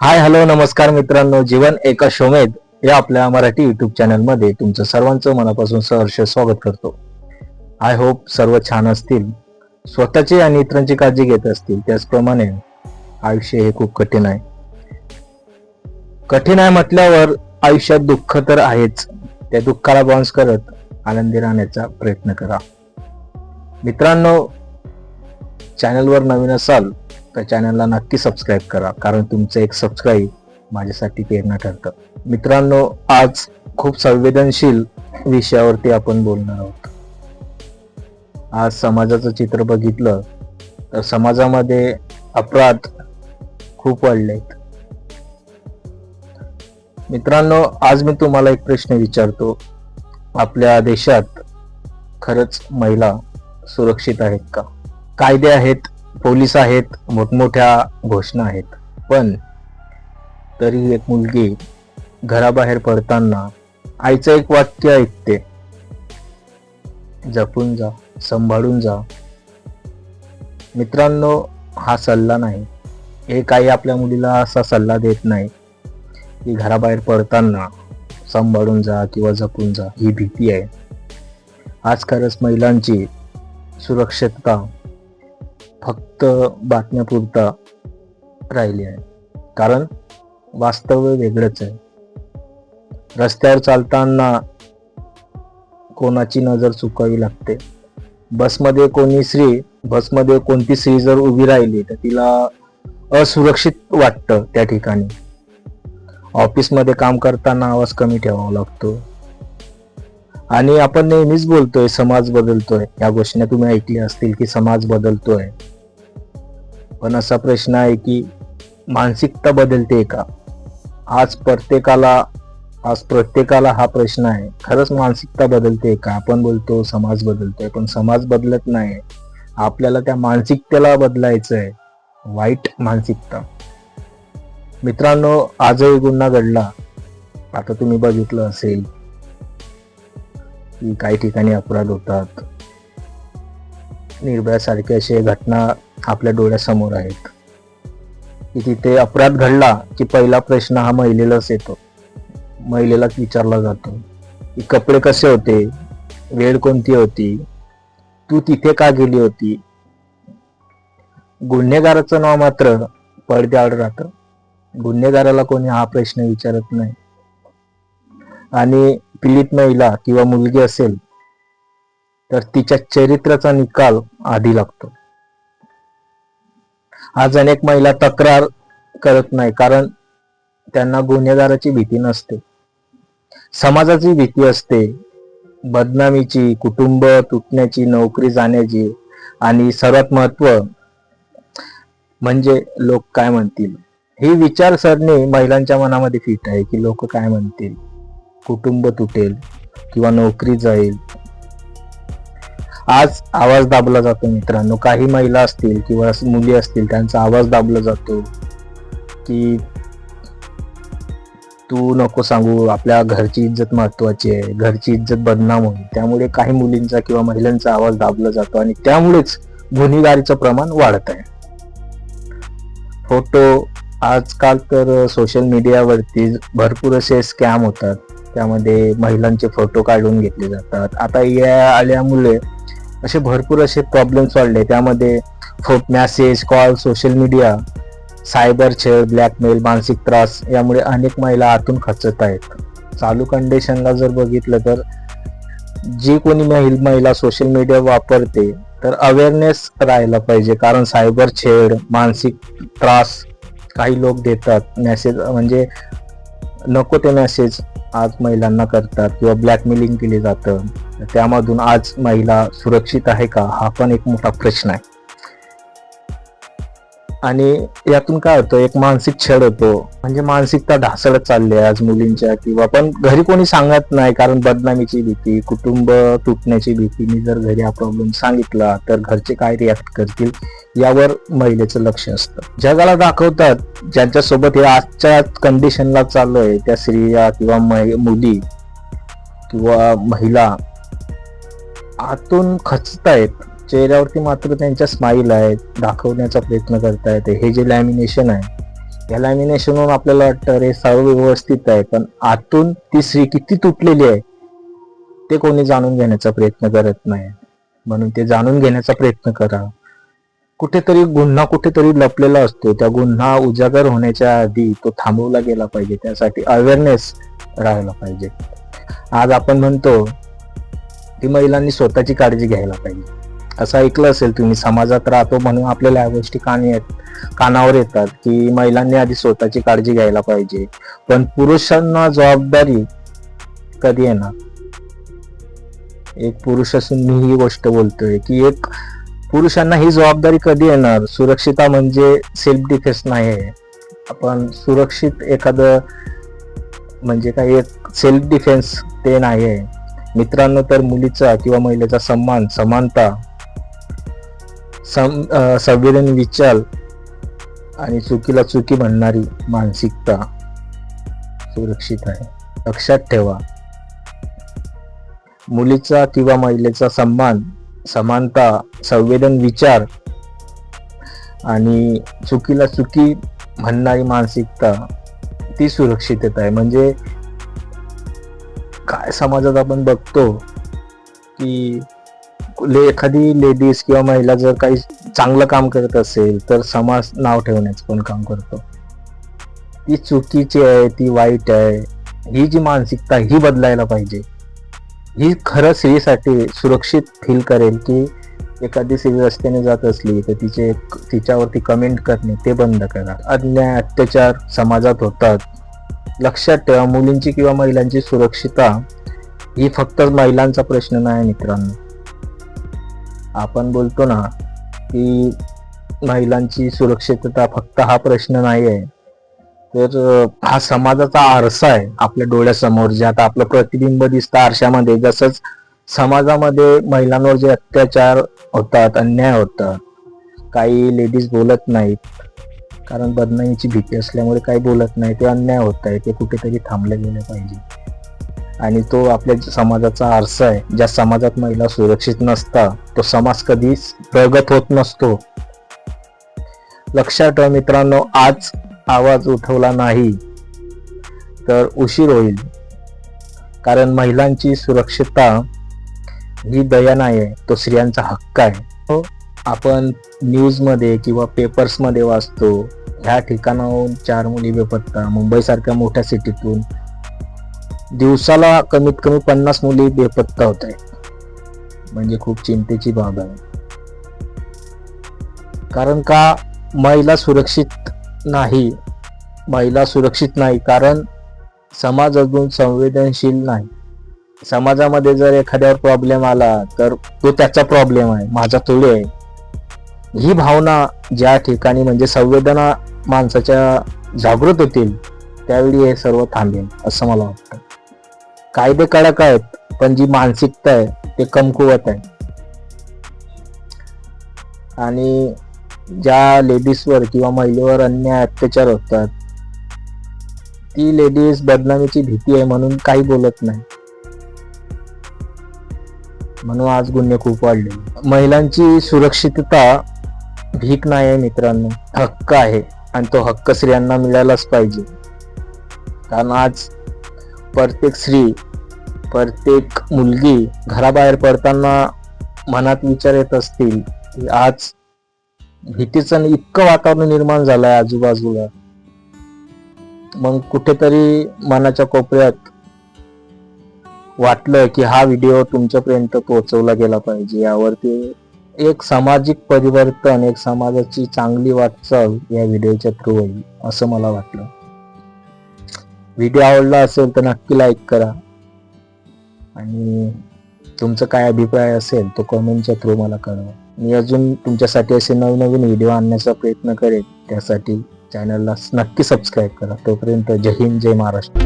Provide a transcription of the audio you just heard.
Hi hello नमस्कार मित्रांनो. जीवन एका शोमेद या आपल्या मराठी युट्यूब चॅनलमध्ये तुमचं सर्वांचं मनापासून सहर्ष स्वागत करतो. आय होप सर्व छान असतील. स्वतःची आणि इतरांची काळजी घेत असतील. त्याचप्रमाणे आयुष्य हे खूप कठीण आहे. कठीण आहे म्हटल्यावर आयुष्यात दुःख तर आहेच. त्या दुःखाला बाउन्स करत आनंदी राहण्याचा प्रयत्न करा. मित्रांनो चॅनलवर नवीन असाल तर चॅनलला नक्की सबस्क्राईब करा कारण तुमचं एक सबस्क्राईब माझ्यासाठी प्रेरणा ठरतं. मित्रांनो आज खूप संवेदनशील विषयावरती आपण बोलणार आहोत. आज समाजाचं चित्र बघितलं तर समाजामध्ये अपराध खूप वाढलेत. मित्रांनो आज मी तुम्हाला एक प्रश्न विचारतो. आपल्या देशात खरंच महिला सुरक्षित आहेत का? कायदे आहेत पोलीस आहेत मोठमोठ्या घोषणा आहेत. पण तरी एक मुलगी घराबाहेर पडताना आईचं एक वाक्य ऐकते. जपून जा सांभाळून जा. मित्रांनो हा सल्ला नाही. एक आई आपल्या मुलीला असा सल्ला देत नाही की घराबाहेर पडताना सांभाळून जा किंवा जपून जा ही भीती आहे. आज खरंच महिलांची सुरक्षितता फक्त बातम्यापुरता राहिली आहे. कारण वास्तव्य वेगळंच आहे. रस्त्यावर चालताना कोणाची नजर चुकावी लागते? बसमध्ये कोणी स्त्री बसमध्ये कोणती स्त्री जर उभी राहिली तर तिला असुरक्षित वाटतं त्या ठिकाणी. ऑफिसमध्ये काम करताना आवाज कमी ठेवावा लागतो. आणि आपण नेहमीच बोलतोय समाज बदलतोय. या गोष्टी तुम्ही ऐकल्या असतील की समाज बदलतोय. पण असा प्रश्न आहे की मानसिकता बदलते का? आज प्रत्येकाला आज प्रत्येकाला हा प्रश्न आहे. खरंच मानसिकता बदलते का? आपण बोलतो समाज बदलतोय. पण समाज बदलत नाही. आपल्याला त्या मानसिकतेला बदलायचं आहे वाईट मानसिकता. मित्रांनो आजही गुन्हा घडला. आता तुम्ही बघितलं असेल की काही ठिकाणी अपराध होतात. निर्भयासारखे असे घटना आपल्या डोळ्यासमोर आहेत. की तिथे अपराध घडला की पहिला प्रश्न हा महिलेलाच येतो. महिलेलाच विचारला जातो की कपडे कसे होते? वेळ कोणती होती? तू तिथे का गेली होती? गुन्हेगाराचं नाव मात्र पडद्याआड राहतं. गुन्हेगाराला कोणी हा प्रश्न विचारत नाही. आणि पीडित महिला किंवा मुलगी असेल तर तिच्या चरित्राचा निकाल आधी लागतो. आज अनेक महिला तक्रार करत नाही कारण त्यांना गुन्हेगाराची भीती नसते. समाजाची भीती असते. बदनामीची कुटुंब तुटण्याची नोकरी जाण्याची आणि सर्वात महत्त्व म्हणजे लोक काय म्हणतील? ही विचारसरणी महिलांच्या मनामध्ये फिट आहे की लोक काय म्हणतील? कुटुंब तुटेल किंवा नोकरी जाईल? आज आवाज दाबला जातो मित्रांनो. काही महिला असतील किंवा मुली असतील त्यांचा आवाज दाबला जातो की तू नको सांगू आपल्या घरची इज्जत महत्वाची आहे घरची इज्जत बदनाम होईल. त्यामुळे काही मुलींचा किंवा महिलांचा आवाज दाबला जातो आणि त्यामुळेच गुन्हेगारीचं प्रमाण वाढत आहे. फोटो आजकाल तर सोशल मीडियावरती भरपूर असे स्कॅम होतात. त्यामध्ये महिलांचे फोटो काढून घेतले जातात. आता या आल्यामुळे असे भरपूर असे प्रॉब्लेम्स वाढले. त्यामध्ये message call social media cyber छेड ब्लॅकमेल मानसिक त्रास यामुळे अनेक महिला आतून खचत आहेत. चालू कंडिशनला जर बघितलं तर जी कोणी महिल- महिला सोशल मीडिया वापरते तर अवेअरनेस राहायला पाहिजे. कारण सायबर छेड मानसिक त्रास काही लोक देतात मेसेज म्हणजे नको ते मेसेज आज महिलांना करतात किंवा ब्लॅकमेलिंग केले जातं. त्यामधून आज महिला सुरक्षित आहे का? हा पण एक मोठा प्रश्न आहे. आणि यातून काय होतं एक मानसिक छेड होतो. म्हणजे मानसिकता ढासळत चालली आहे आज मुलींच्या किंवा पण घरी कोणी सांगत नाही कारण बदनामीची भीती कुटुंब तुटण्याची भीती. मी जर घरी हा प्रॉब्लेम सांगितला तर घरचे काय रिॲक्ट करतील यावर महिलेचं लक्ष असतं. जगाला दाखवतात ज्यांच्यासोबत हे आजच्या कंडिशनला चालू आहे त्या स्त्रिया किंवा मुली किंवा महिला आतून खचतायत. चेहऱ्यावरती मात्र त्यांच्या स्माईल आहेत दाखवण्याचा प्रयत्न करतायत हे जे लॅमिनेशन आहे या लॅमिनेशनवरून आपल्याला वाटतं रे सर्व व्यवस्थित आहे पण आतून ती स्त्री किती तुटलेली आहे ते कोणी जाणून घेण्याचा प्रयत्न करत नाही. म्हणून ते जाणून घेण्याचा प्रयत्न करा. कुठेतरी गुन्हा कुठेतरी लपलेला असतो. त्या गुन्हा उजागर होण्याच्या आधी तो थांबवला गेला पाहिजे. त्यासाठी अवेअरनेस राहायला पाहिजे. आज आपण म्हणतो की महिलांनी स्वतःची काळजी घ्यायला पाहिजे. असं ऐकलं असेल तुम्ही समाजात राहतो म्हणून आपल्याला ह्या गोष्टी कानी येत कानावर येतात की महिलांनी आधी स्वतःची काळजी घ्यायला पाहिजे. पण पुरुषांना जबाबदारी कधी येणार? एक पुरुष असून मी ही गोष्ट बोलतोय की एक पुरुषांना ही जबाबदारी कधी येणार? सुरक्षिता म्हणजे सेल्फ डिफेन्स नाही आहे. आपण सुरक्षित एखादं म्हणजे काही एक सेल्फ डिफेन्स ते नाही आहे. मित्रांनो तर मुलीचा किंवा महिलेचा सन्मान समानता सं संवेदन विचार आणि चुकीला चुकी म्हणणारी मानसिकता सुरक्षित आहे. लक्षात ठेवा. मुलीचा किंवा महिलेचा सन्मान समानता संवेदन विचार आणि चुकीला चुकी म्हणणारी मानसिकता ती सुरक्षितता आहे. म्हणजे काय समाजात आपण बघतो की ले एखादी लेडीज किंवा महिला जर काही चांगलं काम करत असेल तर समाज नाव ठेवण्याचं पण काम करतो? ती चुकीची आहे ती वाईट आहे. ही जी मानसिकता ही बदलायला पाहिजे. ही खरं स्त्रीसाठी सुरक्षित फील करेल की एखादी स्त्री रस्त्याने जात असली तर तिचे तिच्यावरती कमेंट करणे ते बंद करा. अन्याय अत्याचार समाजात होतात. लक्षात ठेवा मुलींची किंवा महिलांची सुरक्षिता ही फक्त महिलांचा प्रश्न नाही मित्रांनो. आपण बोलतो ना की महिलांची सुरक्षितता फक्त हा प्रश्न नाही आहे तर हा समाजाचा आरसा आहे आपल्या डोळ्यासमोर. जे आता आपलं प्रतिबिंब दिसतं आरशामध्ये जसंच समाजामध्ये महिलांवर जे अत्याचार होतात अन्याय होतात काही लेडीज बोलत नाहीत. कारण बदनामीची भीती असल्यामुळे काही बोलत नाही ते अन्याय होत आहे ते कुठेतरी थांबले गेले पाहिजे. आणि तो आपल्या समाजाचा आरसा आहे. ज्या समाजात महिला सुरक्षित नसता तो समाज कधीच प्रगत होत नसतो. लक्षात ठेवा मित्रांनो आज आवाज उठवला नाही तर उशीर होईल. कारण महिलांची सुरक्षितता ही दया नाही आहे तो स्त्रियांचा हक्क आहे. हो, आपण न्यूजमध्ये किंवा पेपर्समध्ये वाचतो ह्या ठिकाणाहून चार मुली बेपत्ता मुंबईसारख्या मोठ्या सिटीतून दिवसाला कमीत कमी पन्नास मुली बेपत्ता होत आहेत म्हणजे खूप चिंतेची बाब आहे. कारण का महिला सुरक्षित नाही? महिला सुरक्षित नाही. कारण समाज अजून संवेदनशील नाही. समाजामध्ये जर एखाद्यावर प्रॉब्लेम आला तर तो त्याचा प्रॉब्लेम आहे. माझा थोडी आहे. ही भावना ज्या ठिकाणी म्हणजे संवेदना माणसाच्या जागृत होतील त्यावेळी हे सर्व थांबेल असं मला वाटतं. कायदे कडक आहेत पण जी मानसिकता आहे ते कमकुवत आहे. आणि ज्या लेडीजवर किंवा महिलेवर अन्याय अत्याचार होतात ती लेडीज बदनामीची भीती आहे म्हणून काही बोलत नाही. म्हणून आज गुन्हे खूप वाढले. महिलांची सुरक्षितता भीक नाही आहे मित्रांनो. हक्क आहे आणि तो हक्क स्त्रियांना मिळायलाच पाहिजे. कारण आज प्रत्येक स्त्री प्रत्येक मुलगी घराबाहेर पडताना मनात विचार येत असतील की आज भीतीचं इतकं वातावरण निर्माण झालंय आजूबाजूला. मग कुठेतरी मनाच्या कोपऱ्यात वाटलं की हा व्हिडिओ तुमच्यापर्यंत पोहोचवला गेला पाहिजे. यावरती एक सामाजिक परिवर्तन एक समाजाची चांगली वाटचाल या व्हिडिओच्या थ्रू होईल असं मला वाटलं. व्हिडिओ आवडला असेल तर नक्की लाईक करा. आणि तुमचं काय अभिप्राय असेल तो कमेंटच्या थ्रू मला कळवा. मी अजून तुमच्यासाठी असे नवनवीन व्हिडिओ आणण्याचा प्रयत्न करेन. त्यासाठी चॅनलला नक्की सबस्क्राईब करा. तोपर्यंत जय हिंद जय महाराष्ट्र.